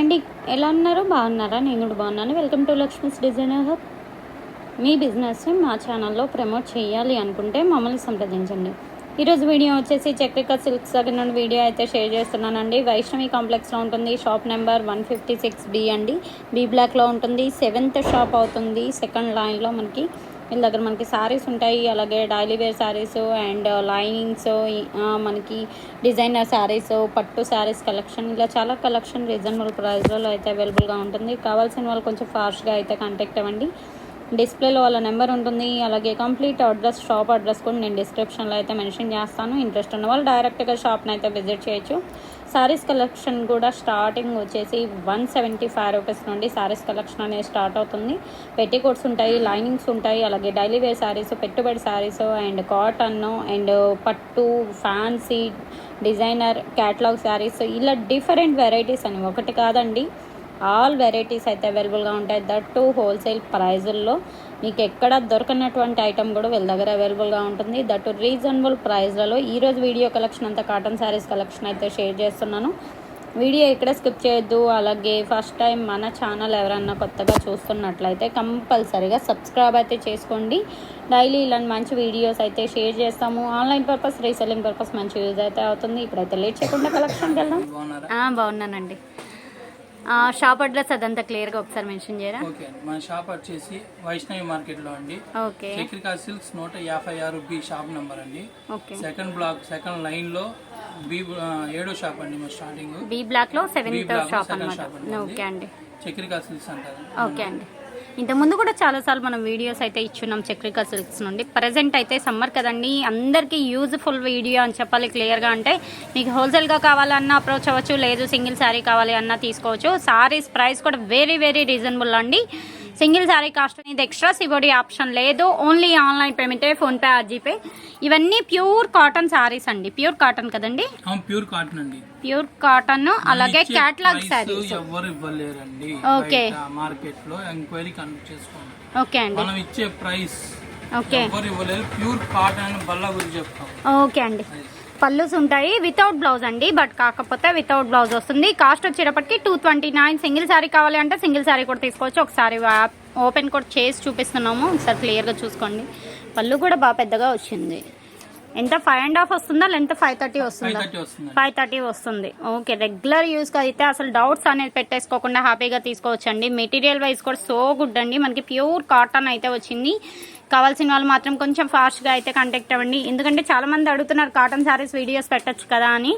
అండి ఎలా ఉన్నారు? బాగున్నారా? నేను కూడా బాగున్నాను. Welcome to Lakshmi's designer hub me business మా ఛానల్లో ప్రమోట్ చేయాలి అనుకుంటే మమ్మల్ని సంప్రదించండి. ఈరోజు వీడియో వచ్చేసి చక్రిక సిల్క్స్ దగ్గర నుండి వీడియో అయితే షేర్ చేస్తున్నానండి. వైష్ణవి కాంప్లెక్స్లో ఉంటుంది. Shop number one fifty six B అండి. బి బ్లాక్లో ఉంటుంది. సెవెంత్ షాప్ అవుతుంది. సెకండ్ లైన్లో మనకి వీళ్ళ దగ్గర మనకి శారీస్ ఉంటాయి. అలాగే daily wear saris and linings మనకి డిజైనర్ శారీస్ పట్టు శారీస్ కలెక్షన్ ఇలా చాలా కలెక్షన్ రీజనబుల్ ప్రైస్లలో అయితే అవైలబుల్గా ఉంటుంది. కావాల్సిన వాళ్ళు కొంచెం ఫాస్ట్గా అయితే కాంటాక్ట్ అవ్వండి. డిస్ప్లేలో వాళ్ళ నెంబర్ ఉంటుంది. అలాగే కంప్లీట్ అడ్రస్ షాప్ అడ్రస్ కూడా నేను డిస్క్రిప్షన్లో అయితే మెన్షన్ చేస్తాను. ఇంట్రెస్ట్ ఉన్న వాళ్ళు డైరెక్ట్గా షాప్ని అయితే విజిట్ చేయొచ్చు. శారీస్ కలెక్షన్ కూడా స్టార్టింగ్ వచ్చేసి వన్ సెవెంటీ ఫైవ్ రూపీస్ నుండి శారీస్ కలెక్షన్ అనేది స్టార్ట్ అవుతుంది. పెట్టికోట్స్ ఉంటాయి లైనింగ్స్ ఉంటాయి అలాగే డైలీ వేర్ శారీస్ పెట్టుబడి శారీస్ అండ్ కాటన్ అండ్ పట్టు ఫ్యాన్సీ డిజైనర్ క్యాటలాగ్ శారీస్ ఇలా డిఫరెంట్ వెరైటీస్ అని ఒకటి కాదండి. ఆల్ వెరైటీస్ అయితే అవైలబుల్గా ఉంటాయి. దట్ టు హోల్సేల్ ప్రైజుల్లో మీకు ఎక్కడ దొరకనటువంటి ఐటమ్ కూడా వీళ్ళ దగ్గర అవైలబుల్గా ఉంటుంది. దట్ టు రీజనబుల్ ప్రైస్లలో ఈరోజు వీడియో కలెక్షన్ అంతా కాటన్ శారీస్ కలెక్షన్ అయితే షేర్ చేస్తున్నాను. వీడియో ఇక్కడ స్కిప్ చేయొద్దు. అలాగే ఫస్ట్ టైం మన ఛానల్ ఎవరన్నా కొత్తగా చూస్తున్నట్లయితే కంపల్సరీగా సబ్స్క్రైబ్ అయితే చేసుకోండి. డైలీ ఇలాంటి మంచి వీడియోస్ అయితే షేర్ చేస్తాము. ఆన్లైన్ పర్పస్ రీసెల్లింగ్ పర్పస్ మంచి యూజ్ అయితే అవుతుంది. ఇప్పుడైతే లేట్ చేయకుండా కలెక్షన్కి వెళ్దాం. బాగున్నానండి. షాప్ అడ్రస్ అదంతా క్లియర్గా ఒకసారి మెన్షన్ చేయరా? ఓకే మన షాప్ వచ్చేసి వైష్ణవి మార్కెట్లో అండి. ఓకే. చక్రికా సిల్క్స్ నూట యాభై ఆరు బి షాప్ నంబర్ అండి. ఓకే. సెకండ్ బ్లాక్ సెకండ్ లైన్లో బి ఏడో షాప్ అండి మా స్టార్టింగ్. బి బ్లాక్లో సెవెంత్ షాప్ అండి ఓకే అండి. చక్రికా సిల్క్స్ అంటారు. ఓకే అండి. ఇంతకుముందు కూడా చాలాసార్లు మనం వీడియోస్ అయితే ఇచ్చున్నాం చక్రికా సిల్క్స్ నుండి. ప్రజెంట్ అయితే సమ్మర్ కదండి. అందరికీ యూజ్ఫుల్ వీడియో అని చెప్పాలి క్లియర్గా అంటే. మీకు హోల్సేల్గా కావాలన్నా అప్రోచ్ అవ్వచ్చు లేదు సింగిల్ శారీ కావాలి అన్నా తీసుకోవచ్చు. సారీస్ ప్రైస్ కూడా వెరీ వెరీ రీజనబుల్ అండి. సింగిల్ శారీ కాస్ట్ అనేది ఎక్స్ట్రా సిబోడి ఆప్షన్ లేదు. ఓన్లీ ఆన్లైన్ పేమెంటే ఫోన్పే ఆర్ జీపే ఇవన్నీ ప్యూర్ కాటన్ శారీస్ అండి. ప్యూర్ కాటన్ కదండి? ప్యూర్ కాటన్ అండి. ప్యూర్ కాటన్ అలాగే price శారీస్ ఎవ్వరు ఇవ్వలేరండి. ఓకే. మార్కెట్లో ఎంక్వైరీ కండక్ట్ చేసుకోండి. ఓకే అండి. మనం ఇచ్చే ప్రైస్ ఓకే. ఎవ్వరు ఇవ్వలేరు. ప్యూర్ కాటన్ బల్ల గురించి చెప్తాం. ఓకే అండి. పళ్ళుస్ ఉంటాయి. వితౌట్ బ్లౌజ్ అండి. బట్ కాకపోతే వితౌట్ బ్లౌజ్ వస్తుంది. కాస్ట్ వచ్చేటప్పటికి two twenty nine single sari కావాలి అంటే సింగిల్ శారీ కూడా తీసుకోవచ్చు. ఒకసారి ఓపెన్ కూడా చేసి చూపిస్తున్నాము. ఒకసారి క్లియర్గా చూసుకోండి. పళ్ళు కూడా బాగా పెద్దగా వచ్చింది. ఎంత? ఫైవ్ అండ్ హాఫ్ వస్తుందా? లెంత్ ఫైవ్ థర్టీ వస్తుంది? ఫైవ్ థర్టీ వస్తుంది. ఓకే రెగ్యులర్ యూస్కి అయితే అసలు డౌట్స్ అనేది పెట్టేసుకోకుండా హ్యాపీగా తీసుకోవచ్చండి. మెటీరియల్ వైజ్ కూడా సో గుడ్ అండి. మనకి ప్యూర్ కాటన్ అయితే వచ్చింది. కావాల్సిన వాళ్ళు మాత్రం కొంచెం ఫాస్ట్గా అయితే కాంటాక్ట్ అవ్వండి. ఎందుకంటే చాలా మంది అడుగుతున్నారు కాటన్ శారీస్ వీడియోస్ పెట్టొచ్చు కదా అని.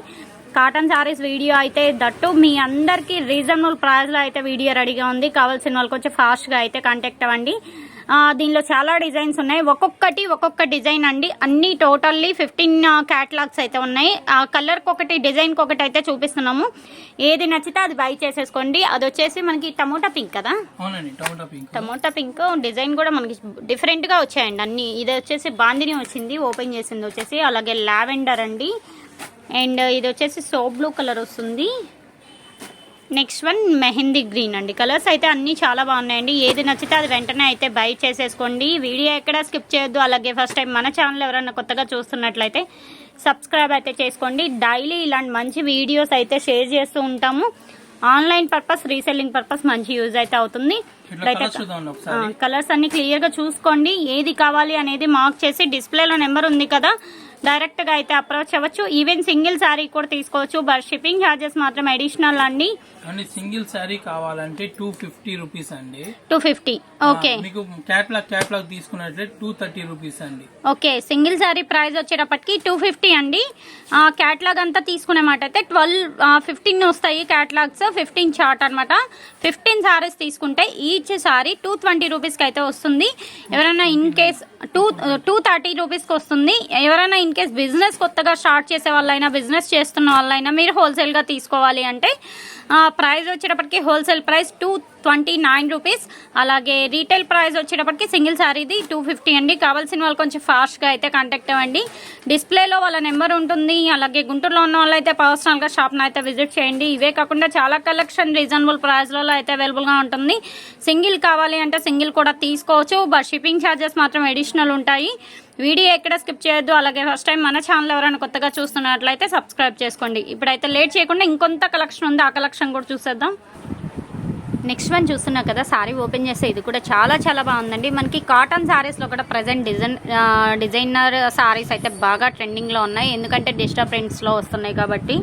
కాటన్ శారీస్ వీడియో అయితే దట్టు. మీ అందరికీ రీజనబుల్ ప్రైస్లో అయితే వీడియో రెడీగా ఉంది. కావాల్సిన వాళ్ళు కొంచెం ఫాస్ట్గా అయితే కాంటాక్ట్ అవ్వండి. దీనిలో చాలా డిజైన్స్ ఉన్నాయి. ఒక్కొక్కటి ఒక్కొక్క డిజైన్ అండి. అన్ని టోటల్లీ ఫిఫ్టీన్ క్యాటలాగ్స్ అయితే ఉన్నాయి. ఆ కలర్కి ఒకటి డిజైన్కి ఒకటి అయితే చూపిస్తున్నాము. ఏది నచ్చితే అది బై చేసేసుకోండి. అది వచ్చేసి మనకి టమోటా పింక్ కదా? అవునండి tomato pink tomato pink design కూడా మనకి డిఫరెంట్గా వచ్చాయండి అన్ని. ఇది వచ్చేసి బాందిని వచ్చింది ఓపెన్ చేసింది వచ్చేసి. అలాగే లావెండర్ అండి. అండ్ ఇది వచ్చేసి సోప్ బ్లూ కలర్ వస్తుంది. నెక్స్ట్ వన్ మెహందీ గ్రీన్ అండి. కలర్స్ అయితే అన్నీ చాలా బాగున్నాయండి. ఏది నచ్చితే అది వెంటనే అయితే బై చేసేసుకోండి. వీడియో ఎక్కడ స్కిప్ చేయొద్దు. అలాగే ఫస్ట్ టైం మన ఛానల్ ఎవరైనా కొత్తగా చూస్తున్నట్లయితే సబ్స్క్రైబ్ అయితే చేసుకోండి. డైలీ ఇలాంటి మంచి వీడియోస్ అయితే షేర్ చేస్తూ ఉంటాము. ఆన్లైన్ పర్పస్ రీసెల్లింగ్ పర్పస్ మంచి యూజ్ అయితే అవుతుంది. కలర్స్ అన్ని క్లియర్గా చూసుకోండి. ఏది కావాలి అనేది మార్క్ చేసి డిస్ప్లేలో నెంబర్ ఉంది కదా డైరెక్ట్గా అయితే అప్రోచ్ అవ్వచ్చు. ఈవెన్ సింగిల్ శారీ కూడా తీసుకోవచ్చు. బట్ షిప్పింగ్ ఛార్జెస్ మాత్రం అడిషనల్ అండి. సింగిల్ శారీ కావాలంటే టూ ఫిఫ్టీ రూపీస్ అండి. టూ ఫిఫ్టీ ఓకే మీకు క్యాట్లాగ్ క్యాట్లాగ్ తీసుకున్నట్లయితే టూ థర్టీ రూపీస్ అండి. ఓకే సింగిల్ శారీ ప్రైస్ వచ్చేటప్పటికి టూ ఫిఫ్టీ అండి. క్యాట్లాగ్ అంతా తీసుకునే మాట అయితే ట్వెల్వ్ ఫిఫ్టీన్ వస్తాయి క్యాట్లాగ్స్ ఫిఫ్టీన్ చార్ట్ అనమాట ఫిఫ్టీన్ శారీస్ తీసుకుంటే ఈచ్ శారీ టూ ట్వంటీ రూపీస్కి అయితే వస్తుంది. ఎవరైనా in case two two thirty రూపీస్కి వస్తుంది. ఎవరైనా ఇన్ కేస్ బిజినెస్ కొత్తగా స్టార్ట్ చేసే వాళ్ళైనా బిజినెస్ చేస్తున్న వాళ్ళైనా మీరు హోల్సేల్గా తీసుకోవాలి అంటే ప్రైస్ వచ్చేటప్పటికి wholesale price two twenty nine rupees అలాగే రీటైల్ ప్రైస్ వచ్చేటప్పటికి సింగిల్ శారీది టూ ఫిఫ్టీ అండి. కావాల్సిన వాళ్ళు కొంచెం ఫాస్ట్గా అయితే కాంటాక్ట్ అవ్వండి. డిస్ప్లేలో వాళ్ళ నెంబర్ ఉంటుంది. అలాగే గుంటూరులో ఉన్న వాళ్ళు అయితే పర్సనల్గా షాప్ను అయితే విజిట్ చేయండి. ఇవే కాకుండా చాలా కలెక్షన్ రీజనబుల్ ప్రైస్లలో అయితే అవైలబుల్గా ఉంటుంది. సింగిల్ కావాలి అంటే సింగిల్ కూడా తీసుకోవచ్చు. బట్ షిప్పింగ్ ఛార్జెస్ మాత్రం అడిషనల్ ఉంటాయి. వీడియో ఎక్కడ స్కిప్ చేయొద్దు. అలాగే ఫస్ట్ టైం మన ఛానల్ ఎవరైనా కొత్తగా చూస్తున్నట్లయితే సబ్స్క్రైబ్ చేసుకోండి. ఇప్పుడైతే లేట్ చేయకుండా ఇంకొంత కలెక్షన్ ఉంది. ఆ కలెక్షన్ కూడా చూసేద్దాం. నెక్స్ట్ వన్ చూస్తున్నా కదా సారీ ఓపెన్ చేస్తే ఇది కూడా చాలా చాలా బాగుందండి. మనకి కాటన్ సారీస్లో కూడా ప్రజెంట్ డిజైన్ డిజైనర్ సారీస్ అయితే బాగా ట్రెండింగ్లో ఉన్నాయి. ఎందుకంటే డిజిటల్ ప్రింట్స్లో వస్తున్నాయి కాబట్టి.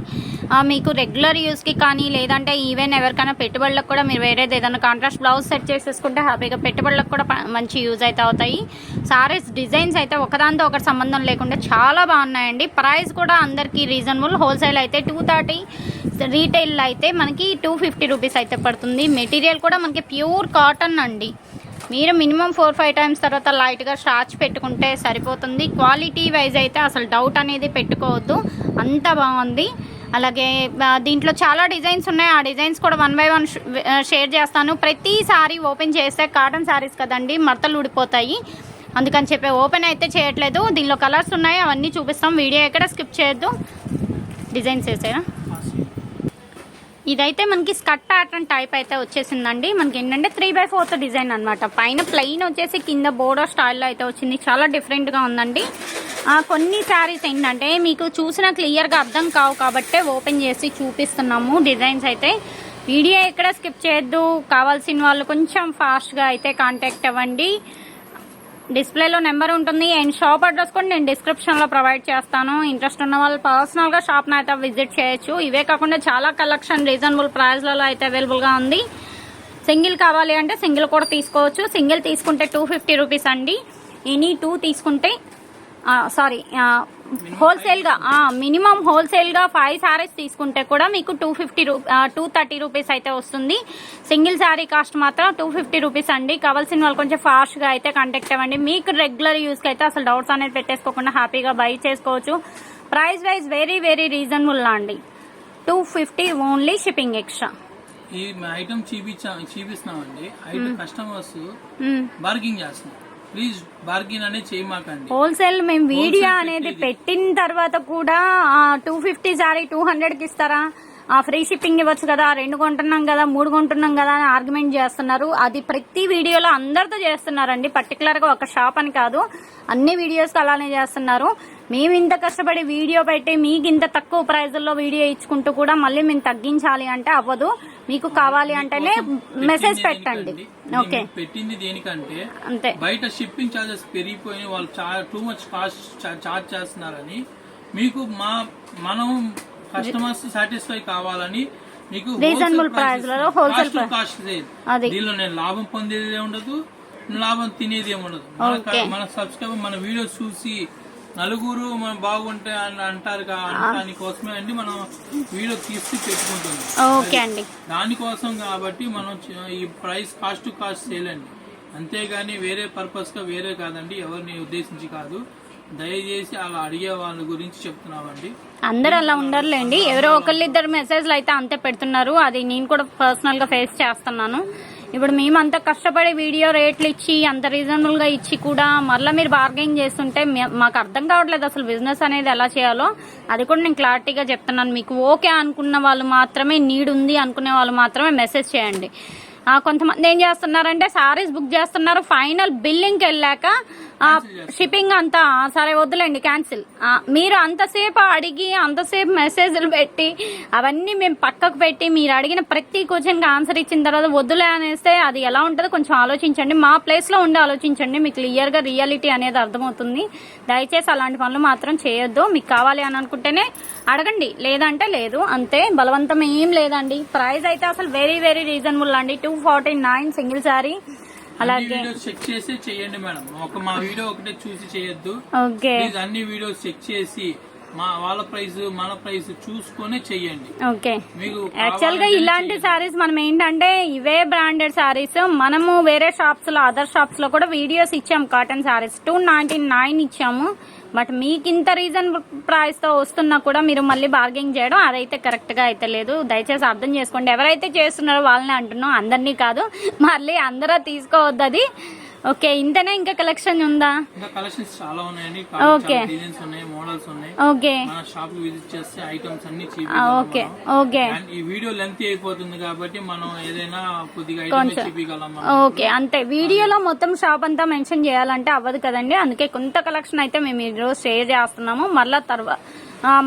మీకు రెగ్యులర్ యూస్కి కానీ లేదంటే ఈవెన్ ఎవరికైనా పెట్టుబడులకు కూడా మీరు వేరేది ఏదైనా కాంట్రాస్ట్ బ్లౌజ్ సెట్ చేసేసుకుంటే హ్యాపీగా పెట్టుబడులకు కూడా మంచి యూజ్ అయితే అవుతాయి. సారీస్ డిజైన్స్ అయితే ఒకదాంతో ఒకటి సంబంధం లేకుండా చాలా బాగున్నాయండి. ప్రైస్ కూడా అందరికీ రీజనబుల్ హోల్సేల్ అయితే టూ థర్టీ రీటైల్లో అయితే మనకి టూ ఫిఫ్టీ రూపీస్ అయితే పడుతుంది. మెటీరియల్ కూడా మనకి ప్యూర్ కాటన్ అండి. మీరు మినిమం ఫోర్ ఫైవ్ టైమ్స్ తర్వాత లైట్గా స్టార్చ్ పెట్టుకుంటే సరిపోతుంది. క్వాలిటీ వైజ్ అయితే అసలు డౌట్ అనేది పెట్టుకోవద్దు. అంత బాగుంది. అలాగే దీంట్లో చాలా డిజైన్స్ ఉన్నాయి. ఆ డిజైన్స్ కూడా వన్ బై వన్ షేర్ చేస్తాను. ప్రతి సారీ ఓపెన్ చేస్తే కాటన్ సారీస్ కదండి మడతలు ఊడిపోతాయి. అందుకని చెప్పి ఓపెన్ అయితే చేయట్లేదు. దీనిలో కలర్స్ ఉన్నాయి. అవన్నీ చూపిస్తాం. వీడియో ఎక్కడ స్కిప్ చేయొద్దు. డిజైన్స్ వేసారా ఇదైతే మనకి స్కట్ ప్యాటర్న్ టైప్ అయితే వచ్చేసిందండి. మనకి ఏంటంటే త్రీ బై ఫోర్త్ డిజైన్ అనమాట పైన ప్లెయిన్ వచ్చేసి కింద బోడో స్టైల్లో అయితే వచ్చింది. చాలా డిఫరెంట్గా ఉందండి. ఆ, కొన్ని శారీస్ ఏంటంటే మీకు చూసిన క్లియర్గా అర్థం కావు కాబట్టే ఓపెన్ చేసి చూపిస్తున్నాము డిజైన్స్ అయితే. వీడియో ఎక్కడ స్కిప్ చేయొద్దు. కావాల్సిన వాళ్ళు కొంచెం ఫాస్ట్గా అయితే కాంటాక్ట్ అవ్వండి. డిస్ప్లేలో నెంబర్ ఉంటుంది. అండ్ షాప్ అడ్రస్ కూడా నేను డిస్క్రిప్షన్లో ప్రొవైడ్ చేస్తాను. ఇంట్రెస్ట్ ఉన్న వాళ్ళు పర్సనల్గా షాప్ అయితే విజిట్ చేయొచ్చు. ఇవే కాకుండా చాలా కలెక్షన్ రీజనబుల్ ప్రైస్లలో అయితే అవైలబుల్గా ఉంది. సింగిల్ కావాలి అంటే సింగిల్ కూడా తీసుకోవచ్చు. సింగిల్ తీసుకుంటే టూ ఫిఫ్టీ రూపీస్ అండి. ఎనీ టూ తీసుకుంటే సారీ హోల్సేల్గా మినిమం హోల్సేల్గా ఫైవ్ సారీస్ తీసుకుంటే కూడా మీకు టూ ఫిఫ్టీ రూ టూ థర్టీ రూపీస్ అయితే వస్తుంది. సింగిల్ శారీ కాస్ట్ మాత్రం టూ ఫిఫ్టీ రూపీస్ అండి. కావాల్సిన వాళ్ళు కొంచెం ఫాస్ట్గా అయితే కాంటాక్ట్ అవ్వండి. మీకు రెగ్యులర్ యూస్కి అయితే అసలు డౌట్స్ అనేది పెట్టేసుకోకుండా హ్యాపీగా బై చేసుకోవచ్చు. Price wise very very reasonable అండి. Two fifty only shipping extra ఈ ఐటమ్ చూపించా చూపిస్తున్నామండి. ఐటమ్ కస్టమర్స్ బార్గింగ్ చేస్తున్నాం. ప్లీజ్ బార్గింగ్ అనేది చేయమాకండి హోల్సేల్ మేము వీడియో అనేది. పెట్టిన తర్వాత కూడా టూ ఫిఫ్టీ సారీ టూ హండ్రెడ్కి ఇస్తారా ఫ్రీ షిప్పింగ్ ఇవ్వచ్చు కదా రెండు కొంటున్నాం కదా మూడు కొంటున్నాం కదా అని ఆర్గ్యుమెంట్ చేస్తున్నారు. అది ప్రతి వీడియోలో అందరితో చేస్తున్నారండి. పర్టికులర్గా ఒక షాప్ అని కాదు అన్ని వీడియోస్ అలానే చేస్తున్నారు. మేము ఇంత కష్టపడి వీడియో పెట్టి మీకు ఇంత తక్కువ ప్రైజుల్లో వీడియో ఇచ్చుకుంటూ కూడా మళ్ళీ మేము తగ్గించాలి అంటే అవ్వదు. మీకు కావాలి అంటేనే మెసేజ్ పెట్టండి? ఓకే పెట్టింది దేనికంటే అంతే. బయట షిప్పింగ్ ఛార్జెస్ పెరిగిపోయి వాళ్ళు టూ మచ్ కాస్ట్ ఛార్జ్ చేస్తున్నారని మీకు మా మనం కస్టమర్స్ సాటిస్ఫై కావాలని మీకు price లలో wholesale price. కాస్ట్. దీనిలో నేను లాభం పొందేది ఉండదు లాభం తినేది ఉండదు మన సబ్స్క్రైబర్ మన వీడియోస్ చూసి నలుగురు మనం బాగుంటే అని అంటారు దానికోసమే అండి మనం వీడియో తీసి పెట్టుకుంటుంది. ఓకే అండి. దానికోసం కాబట్టి మనం ఈ ప్రైస్ కాస్ట్ కాస్ట్ చేయాలండి అంతేగాని వేరే పర్పస్గా వేరే కాదండి ఎవరిని ఉద్దేశించి కాదు. దయచేసి అలా అడిగే వాళ్ళ గురించి చెప్తున్నామండి. అందరు అలా ఉండరులేండి. ఎవరో ఒకళ్ళిద్దరు మెసేజ్లు అయితే అంతే పెడుతున్నారు. అది నేను కూడా పర్సనల్గా ఫేస్ చేస్తున్నాను. ఇప్పుడు మేము అంత కష్టపడి వీడియో రేట్లు ఇచ్చి అంత రీజనబుల్గా ఇచ్చి కూడా మళ్ళీ మీరు బార్గెనింగ్ చేస్తుంటే మాకు అర్థం కావట్లేదు అసలు బిజినెస్ అనేది ఎలా చేయాలో. అది కూడా నేను క్లారిటీగా చెప్తున్నాను. మీకు ఓకే అనుకున్న వాళ్ళు మాత్రమే నీడ్ ఉంది అనుకునే వాళ్ళు మాత్రమే మెసేజ్ చేయండి. కొంతమంది ఏం చేస్తున్నారంటే సారీస్ బుక్ చేస్తున్నారు. ఫైనల్ బిల్లింగ్కి వెళ్ళాక షిప్పింగ్ అంతా సరే వద్దులేండి క్యాన్సిల్ మీరు అంతసేపు అడిగి అంతసేపు మెసేజ్లు పెట్టి అవన్నీ మేము పక్కకు పెట్టి మీరు అడిగిన ప్రతి క్వశ్చన్కి ఆన్సర్ ఇచ్చిన తర్వాత వద్దులే అనేస్తే అది ఎలా ఉంటుందో కొంచెం ఆలోచించండి. మా ప్లేస్లో ఉండి ఆలోచించండి. మీకు క్లియర్గా రియాలిటీ అనేది అర్థమవుతుంది. దయచేసి అలాంటి పనులు మాత్రం చేయొద్దు. మీకు కావాలి అని అనుకుంటేనే అడగండి. లేదంటే లేదు. అంతే. బలవంతం ఏం లేదండి. ప్రైస్ అయితే అసలు వెరీ వెరీ రీజనబుల్ అండి. Two forty nine single sari. అన్ని అలాగే చెక్ చేసి చేయండి మేడం. ఒక మా వీడియో ఒకటే చూసి చేయొద్దు. ఓకే. అన్ని వీడియోస్ చెక్ చేసి మా వాళ్ళ ప్రైస్ మన ప్రైస్ చూసుకొని చెయ్యండి. ఓకే. మీకు యాక్చువల్గా ఇలాంటి. సారీస్ మనం ఏంటంటే ఇవే బ్రాండెడ్ సారీస్ మనము వేరే షాప్స్లో అదర్ షాప్స్లో కూడా వీడియోస్ ఇచ్చాము cotton saris two ninety nine ఇచ్చాము. బట్ మీకు ఇంత రీజన్ ప్రైస్తో వస్తున్నా కూడా మీరు మళ్ళీ బార్గెనింగ్ చేయడం అదైతే కరెక్ట్గా అయితే లేదు. దయచేసి అర్థం చేసుకోండి. ఎవరైతే చేస్తున్నారో వాళ్ళని అంటున్నాం అందరినీ కాదు. మళ్ళీ అందరూ తీసుకోవద్దు అది ఓకే ఇంతనే ఇంకా కలెక్షన్ ఉందా? ఇంకా కలెక్షన్స్ చాలా ఉన్నాయండి. Okay. డిజైన్స్ ఉన్నాయి మోడల్స్ ఉన్నాయి. ఓకే. మన షాప్ విజిట్ చేస్తే ఐటమ్స్ అన్ని ఓకే ఓకే. ఈ వీడియో లెంత్ అయిపోతుంది కాబట్టి మనం ఏదైనా కొద్దిగా ఐటమ్ చూపించగలం మనం. ఓకే అంతే. వీడియోలో మొత్తం షాప్ అంతా మెన్షన్ చేయాలంటే అవ్వదు కదండి. అందుకే కొంత కలెక్షన్ అయితే మేము ఈరోజు షేర్ చేస్తున్నాము. మరలా తర్వాత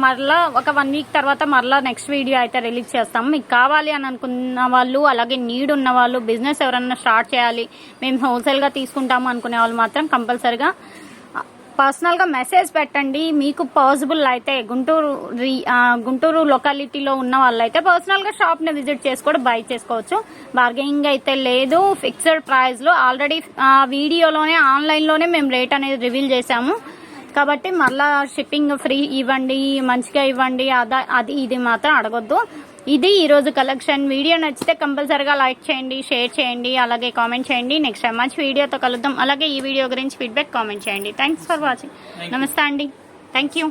మరలా ఒక వన్ వీక్ తర్వాత మరలా నెక్స్ట్ వీడియో అయితే రిలీజ్ చేస్తాము మీకు కావాలి అని అనుకున్న వాళ్ళు అలాగే నీడ్ ఉన్న వాళ్ళు బిజినెస్ ఎవరన్నా స్టార్ట్ చేయాలి మేము హోల్సేల్గా తీసుకుంటాము అనుకునే వాళ్ళు మాత్రం కంపల్సరిగా పర్సనల్గా మెసేజ్ పెట్టండి. మీకు పాసిబుల్ అయితే గుంటూరు గుంటూరు లొకాలిటీలో ఉన్న వాళ్ళైతే పర్సనల్గా షాప్ని విజిట్ చేసుకోవడం బై చేసుకోవచ్చు. బార్గెనింగ్ అయితే లేదు. ఫిక్స్డ్ ప్రైస్లో ఆల్రెడీ వీడియోలోనే ఆన్లైన్లోనే మేము రేట్ అనేది రివీల్ చేశాము. కాబట్టి మళ్ళా షిప్పింగ్ ఫ్రీ ఇవ్వండి మంచిగా ఇవ్వండి అదా అది ఇది మాత్రం అడగొద్దు. ఇది ఈరోజు కలెక్షన్ వీడియో నచ్చితే కంపల్సరీగా లైక్ చేయండి షేర్ చేయండి అలాగే కామెంట్ చేయండి. నెక్స్ట్ టైం మంచి వీడియోతో కలుద్దాం. అలాగే ఈ వీడియో గురించి ఫీడ్బ్యాక్ కామెంట్ చేయండి. థ్యాంక్స్ ఫర్ వాచింగ్ నమస్తే అండి. Thank you